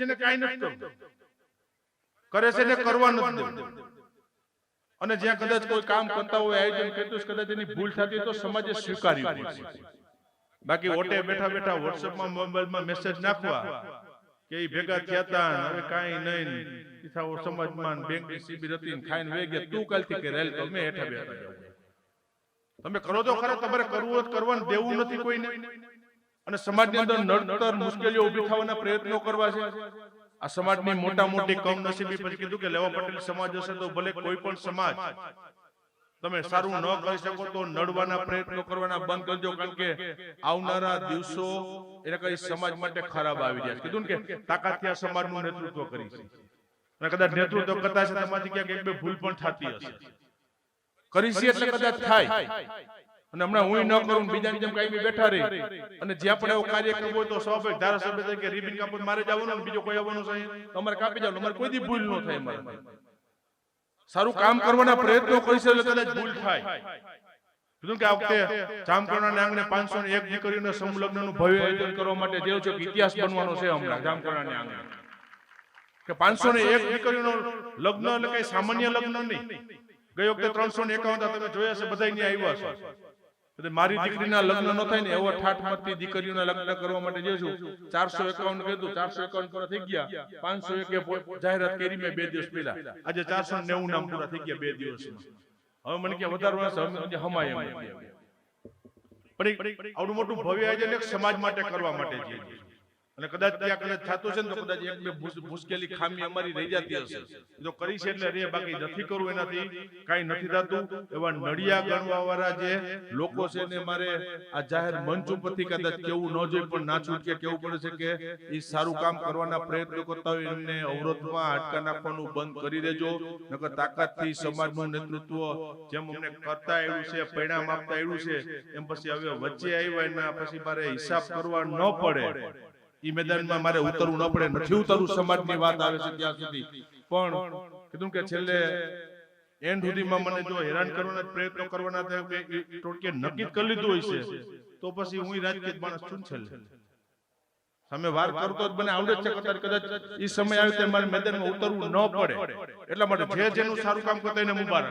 છે ને કાંઈ નથી કરવું. કરે છે ને કરવા નથી દેવું. અને જ્યાં કદાચ કોઈ કામ કરતા હોય આયોજન કરતું કદાચ એની ભૂલ થતી તો સમાજે સ્વીકારી પડશે બાકી ઓટે બેઠા બેઠા વોટ્સએપમાં મોબાઈલમાં મેસેજ નાખવા કે એ ભેગા થયા તા ને હવે કાંઈ નહીં. ઈથાઓ સમાજમાં બેંકની શિબિર હતી ખાઈને વે ગયા તું કાલથી કે રેલ તમે હેઠા બેઠા તમે કરો તો ખરા તમારે કરવું કરવાનું દેવું નથી કોઈને. અને સમાજની અંદર નડતર મુશ્કેલીઓ ઊભી થવાના પ્રયત્નો કરવા છે. આ સમાજની મોટા મોટી કમનસીબી પછી કીધું કે લેવા પટેલ સમાજ હશે તો ભલે કોઈ પણ સમાજ. તમે સારું ન કરી શકો તો નડવાના પ્રયત્નો કરવાના બંધ કરજો કારણ કે આવનારા દિવસો એટલે કઈ સમાજ માટે ખરાબ આવી રહ્યા છે. કીધું ને કે તાકાતથી આ સમાજનું નેતૃત્વ કરી. છે અને કદાચ નેતૃત્વ કરતા છે તમારી ક્યાંક એક બે ભૂલ પણ થતી હશે. કરી છે એટલે કદાચ થાય. અને હમણાં હું ન કરું બીજા બીજા બી બેઠા રહી. અને જ્યાં પણ એવો કાર્યક્રમ હોય તો સ્વાભાવિક ધારાસભ્ય તરીકે રિબિન કાપડ મારે જ આવવાનું બીજો કોઈ આવવાનું છે અમારે કાપી જવાનું અમારે કોઈ ભૂલ ન થાય અમારે. સારું કામ કરવાના પ્રયત્નો કરી એટલે કદાચ ભૂલ થાય. કીધું કે આ વખતે જામકરણાના આંગણે પાંચસો ને એક દીકરીઓને સમૂહ લગ્નનું ભવ્ય આયોજન કરવા માટે જે છે ઇતિહાસ બનવાનો છે હમણાં, જામકરણાના આંગણે કે પાંચસો ને એક દીકરીઓનો લગ્ન એટલે કઈ સામાન્ય લગ્ન નહીં. ગઈ વખતે ત્રણસો ને એકાવન તમે જોયા છે બધા અહીંયા આવ્યા છે. એટલે મારી દીકરીના લગ્ન ન થાય ને એવો ઠાઠમાંથી દીકરીઓના લગ્ન કરવા માટે જે છું ચારસો એકાવન કીધું ચારસો એકાવન પૂરા થઈ ગયા. પાંચસો એક જાહેરાત કરી મેં બે દિવસ પહેલા. આજે ચારસો નેવું નામ પૂરા થઈ ગયા બે દિવસમાં. હવે મને કે વધારવા છે, હવે હજી હમાય એમ પણ આવડું મોટું ભવ્ય આયોજન એક સમાજ માટે કરવા માટે છે અને કદાચ ત્યાં કદાચ થતું છે ને તો કદાચ એક બે મુશ્કેલી ખામી અમારી રહી જતી હશે. જો કરી છે એટલે રે, બાકી નથી કરવું એનાથી, કાંઈ નથી થતું. એવા નડિયા ગણવા વાળા જે લોકો છે ને મારે આ જાહેર મંચ ઉપરથી કદાચ કેવું ન જોઈએ પણ ના છૂટકે કેવું પડે છે કે એ સારું કામ કરવાના પ્રયત્નો કરતા હોય, એમને અવરોધમાં હાડકા નાખવાનું બંધ કરી દેજો. નકર તાકાતથી સમાજનું નેતૃત્વ જેમ અમને કરતા આવ્યું છે, પરિણામ આપતા આવ્યું છે, એમ પછી હવે વચ્ચે આવ્યા એના પછી મારે હિસાબ કરવા ન પડે. ઈ મેદાનમાં મારે ઉતરવું ન પડે. નથી ઉતરવું સમાજની વાત આવે છે ત્યાં સુધી. પણ કીધું કે છેલ્લે એન્ડ સુધીમાં મને જો હેરાન કરવાના પ્રયત્નો કરવાના થયા કે ટોટકે નક્કી કરી લીધું હોય છે તો પછી હું રાજકીય માણસ છું છેલ્લે. સામે વાર કરતો જ મને આવડે છે કદાચ કદાચ એ સમય આવે ત્યારે મારે મેદાનમાં ઉતરવું ન પડે. એટલા માટે જે જેનું સારું કામ કરતા એને મુબારક.